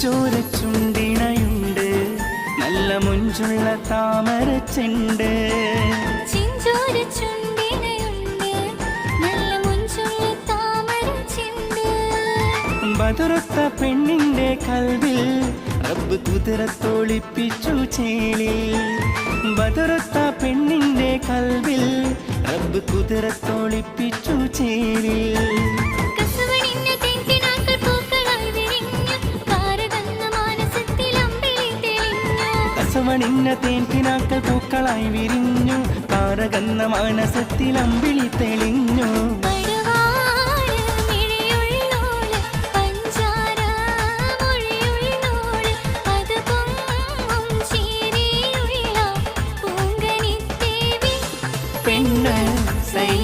ചുണ്ടിണയുണ്ട്. നല്ല മുഞ്ചുള്ള താമര ചെണ്ട്. ബതുറത്ത പെണ്ണിന്റെ കൽവിൽ റബ്ബ് കുതിരത്തോളിപ്പിച്ചു ചേളി ബതുറത്ത പെണ്ണിന്റെ കൽവിൽ റബ്ബ് കുതിരത്തോളിപ്പിച്ചു ചേലിൽ. രാസവണിഞ്ഞ തേൻ പിനാക്കൾ പൂക്കളായി വിരിഞ്ഞു. താരകന്ന മാനസത്തിൽ അമ്പിളി തെളിഞ്ഞു. പെണ്ണ് സൈ